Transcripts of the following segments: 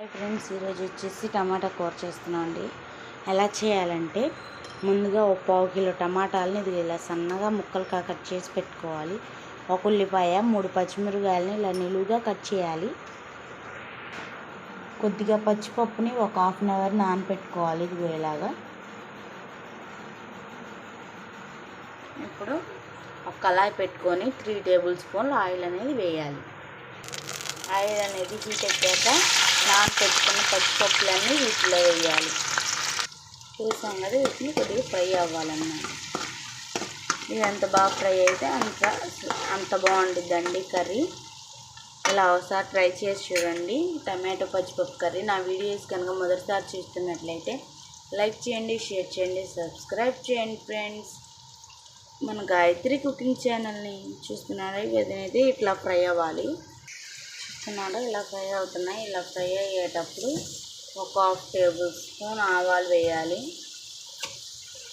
Hi friends ఈరోజు వచ్చేసి టమాటా కూర చేస్తున్నాం అండి. ఎలా చేయాలంటే ముందుగా ఒక పావు కిలో టమాటాలని ఇది ఇలా సన్నగా ముక్కలుగా కట్ చేసి పెట్టుకోవాలి. ఒక ఉల్లిపాయ మూడు పచ్చిమిరకాయలని ఇలా నిలువుగా కట్ చేయాలి. కొద్దిగా పచ్చిపప్పుని ఒక హాఫ్ అన్ అవర్ నానపెట్టుకోవాలి ఇది ఇలాగా. ఇప్పుడు ఒక కళాయి పెట్టుకొని త్రీ టేబుల్ స్పూన్లు ఆయిల్ అనేది వేయాలి. ఆయిల్ అనేది హీట్ ఎక్కాక నాన్ పెట్టుకున్న పచ్చిపప్పులన్నీ వీటిలో వేయాలి. చూసాం కదా వీటిని కొద్దిగా ఫ్రై అవ్వాలన్నమాట. ఇది ఎంత బాగా ఫ్రై అయితే అంత అంత బాగుంటుందండి కర్రీ. ఇలా ఒకసారి ట్రై చేసి చూడండి. టమాటో పచ్చిపప్పు కర్రీ నా వీడియోస్ కనుక మొదటిసారి చూస్తున్నట్లయితే లైక్ చేయండి షేర్ చేయండి సబ్స్క్రైబ్ చేయండి ఫ్రెండ్స్. మన గాయత్రి కుకింగ్ ఛానల్ని చూస్తున్నారా? ఇదైతే ఇట్లా ఫ్రై అవ్వాలి. చూస్తున్నారా ఇలా ఫ్రై అవుతున్నాయి. ఇలా ఫ్రై అయ్యేటప్పుడు ఒక హాఫ్ టేబుల్ స్పూన్ ఆవాలు వేయాలి.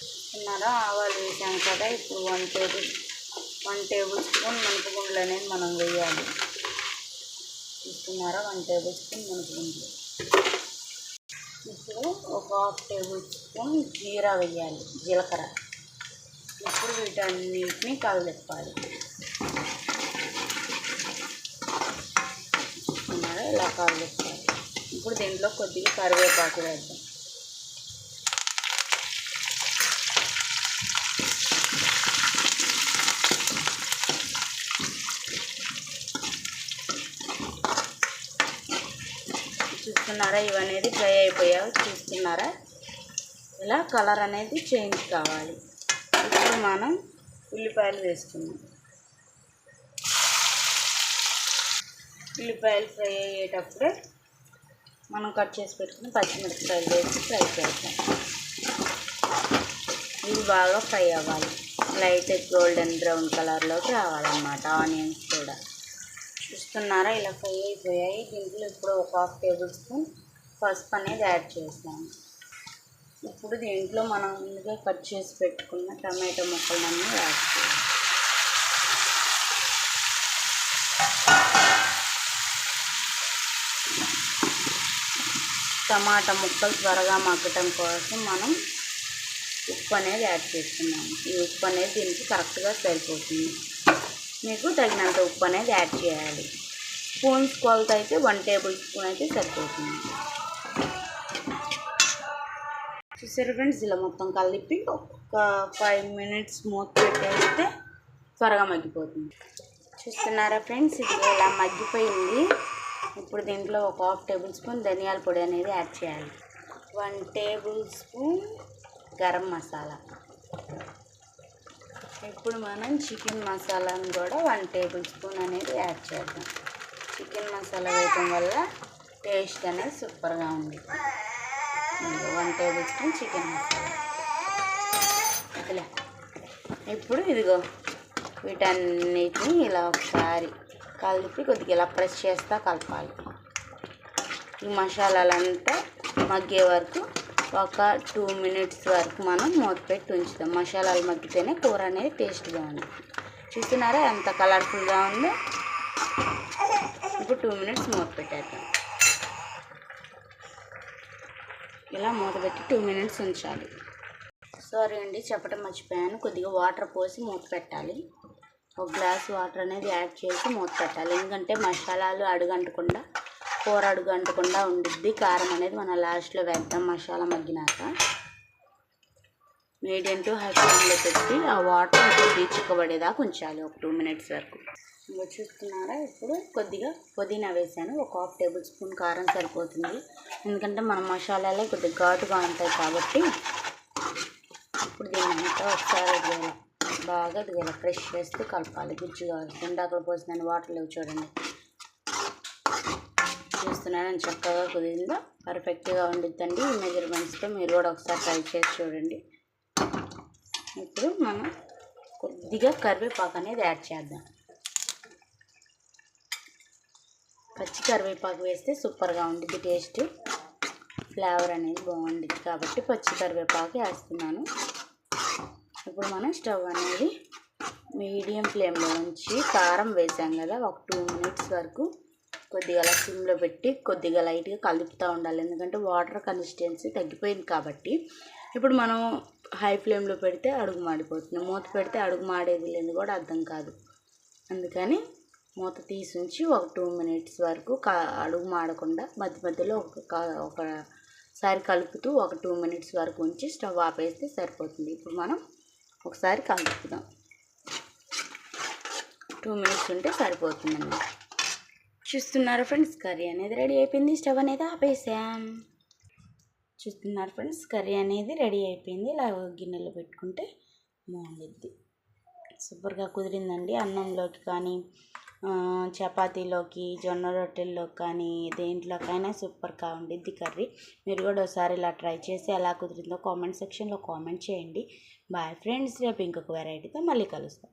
చూస్తున్నారా ఆవాలు వేసాం కదా. ఇప్పుడు one table one table spoon మినపగుండ్లు అనేది మనం వేయాలి. చూస్తున్నారా? వన్ టేబుల్ స్పూన్ మినపగుండ్లు. ఇప్పుడు ఒక హాఫ్ టేబుల్ స్పూన్ జీరా వేయాలి. జీలకర్ర. ఇప్పుడు వీటన్నిటిని కలదెప్పాలి చూస్తున్నారా ఇలా కలదిప్పాలి ఇప్పుడు దీంట్లో కొద్దిగా కరివేపాకు వేద్దాం. చూస్తున్నారా? ఇవనేది ఫ్రై అయిపోయావు చూస్తున్నారా? ఇలా కలర్ అనేది చేంజ్ కావాలి. ఇప్పుడు మనం ఉల్లిపాయలు వేసుకున్నాం ఉల్లిపాయలు ఫ్రై అయ్యేటప్పుడే మనం కట్ చేసి పెట్టుకుని పచ్చిమిరపకాయలు వేసి ఫ్రై చేస్తాం ఇవి బాగా ఫ్రై అవ్వాలి. లైట్ గోల్డెన్ బ్రౌన్ కలర్లోకి రావాలన్నమాట. ఆనియన్స్ కూడా. చూస్తున్నారా? ఇలా ఫ్రై అయిపోయాయి. దీంట్లో ఇప్పుడు ఒక హాఫ్ టేబుల్ స్పూన్ పసుపు అనేది యాడ్ చేస్తాము ఇప్పుడు దీంట్లో మనం ముందుగా కట్ చేసి పెట్టుకున్న టమాటో ముక్కలన్నీ యాడ్ చేయాలి టమాటా ముక్కలు త్వరగా మగ్గటం కోసం మనం ఉప్పు అనేది యాడ్ చేస్తున్నాము ఈ ఉప్పు అనేది దీనికి కరెక్ట్గా సరిపోతుంది. మీకు తగినంత ఉప్పు అనేది యాడ్ చేయాలి. స్పూన్స్ కొలత అయితే వన్ టేబుల్ స్పూన్ అయితే సరిపోతుంది. చూసారు ఫ్రెండ్స్ ఇలా మొత్తం కలిపి ఒక ఫైవ్ మినిట్స్ మూత పెట్టేస్తే త్వరగా మగ్గిపోతుంది. చూస్తున్నారా ఫ్రెండ్స్ ఇది ఇలా మగ్గిపోయింది? ఇప్పుడు దీంట్లో ఒక హాఫ్ టేబుల్ స్పూన్ ధనియాల పొడి అనేది యాడ్ చేయాలి. One tablespoon garam masala. ఇప్పుడు మనం చికెన్ మసాలాను కూడా వన్ టేబుల్ స్పూన్ అనేది యాడ్ చేద్దాం. చికెన్ మసాలా వేయటం వల్ల టేస్ట్ అనేది సూపర్గా ఉంది. One tablespoon chicken masala. ఇలా ఇప్పుడు ఇదిగో వీటన్నిటిని ఇలా ఒకసారి కలిపి కొద్దిగా ఇలా ప్రెస్ చేస్తా కలపాలి. ఈ మసాలాలంతా మగ్గే వరకు ఒక టూ మినిట్స్ వరకు మనం మూత పెట్టి ఉంచుతాం మసాలాలు మగ్గితేనే కూర అనేది టేస్ట్గా ఉంది చూస్తున్నారా ఎంత కలర్ఫుల్గా ఉందో? ఇప్పుడు టూ మినిట్స్ మూత పెట్టేద్దాం. ఇలా మూత పెట్టి టూ మినిట్స్ ఉంచాలి. సారీ అండి చెప్పడం మర్చిపోయాను. కొద్దిగా వాటర్ పోసి మూత పెట్టాలి. ఒక గ్లాస్ వాటర్ అనేది యాడ్ చేసి మూత పెట్టాలి. ఎందుకంటే మసాలాలు అడుగంటకుండా కూర అడుగంటకుండా ఉండిద్ది. కారం అనేది మనం లాస్ట్లో వేద్దాం మసాలా మగ్గినాక. మీడియం టు హై ఫ్లేమ్లో పెట్టి ఆ వాటర్ తీర్చుకోబడేదాకా ఉంచాలి ఒక టూ మినిట్స్ వరకు. ఇంకా చూస్తున్నారా? ఇప్పుడు కొద్దిగా పుదీనా వేసాను. ఒక హాఫ్ టేబుల్ స్పూన్ కారం సరిపోతుంది. ఎందుకంటే మన మసాలాలే కొద్దిగా ఘాటుగా ఉంటాయి కాబట్టి ఇప్పుడు దీన్ని అంతా ఒకసారి వేయాలి. బాగా ఇలా ఫ్రెష్ చేస్తూ కలపాలి. గుజ్జుగా గుండాకులు పోసిన వాటర్ లేవు చూడండి. చూస్తున్నాను చక్కగా కుదిరిందో. పర్ఫెక్ట్గా ఉండిద్దండి ఈ మెజర్మెంట్స్తో మీరు కూడా ఒకసారి ట్రై చేసి చూడండి. ఇప్పుడు మనం కొద్దిగా కరివేపాకు అనేది యాడ్ చేద్దాం. పచ్చి కరివేపాకు వేస్తే సూపర్గా ఉంటుంది టేస్ట్ ఫ్లేవర్ అనేది బాగుంటుంది కాబట్టి పచ్చి కరివేపాకు వేస్తున్నాను. ఇప్పుడు మనం స్టవ్ అనేది మీడియం ఫ్లేమ్లో ఉంచి కారం వేసాం కదా ఒక టూ మినిట్స్ వరకు కొద్దిగా అలా సిమ్లో పెట్టి కొద్దిగా లైట్గా కలుపుతూ ఉండాలి. ఎందుకంటే వాటర్ కన్సిస్టెన్సీ తగ్గిపోయింది కాబట్టి. ఇప్పుడు మనం హై ఫ్లేమ్లో పెడితే అడుగు మాడిపోతుంది. మూత పెడితే అడుగు మాడేది లేని కూడా అర్థం కాదు. అందుకని మూత తీసి ఉంచి ఒక టూ మినిట్స్ వరకు అడుగు మాడకుండా మధ్య మధ్యలో ఒక ఒకసారి కలుపుతూ ఒక టూ మినిట్స్ వరకు ఉంచి స్టవ్ ఆపేస్తే సరిపోతుంది. ఇప్పుడు మనం ఒకసారి కలుపుదాం. టూ మినిట్స్ ఉంటే సరిపోతుందండి చూస్తున్నారు ఫ్రెండ్స్ కర్రీ అనేది రెడీ అయిపోయింది. స్టవ్ అనేది ఆపేసాం. చూస్తున్నారు ఫ్రెండ్స్ కర్రీ అనేది రెడీ అయిపోయింది. ఇలా గిన్నెలో పెట్టుకుంటే బాగుండిద్ది. సూపర్గా కుదిరిందండి. అన్నంలోకి కానీ చపాతీలోకి జొన్న రొట్టెల్లోకి కానీ దేంట్లోకైనా సూపర్గా ఉండిద్ది కర్రీ. మీరు కూడా ఒకసారి ఇలా ట్రై చేసి ఎలా కుదిరిందో కామెంట్ సెక్షన్లో కామెంట్ చేయండి. బాయ్ ఫ్రెండ్స్ రేపు ఇంకొక వెరైటీతో మళ్ళీ కలుస్తాం.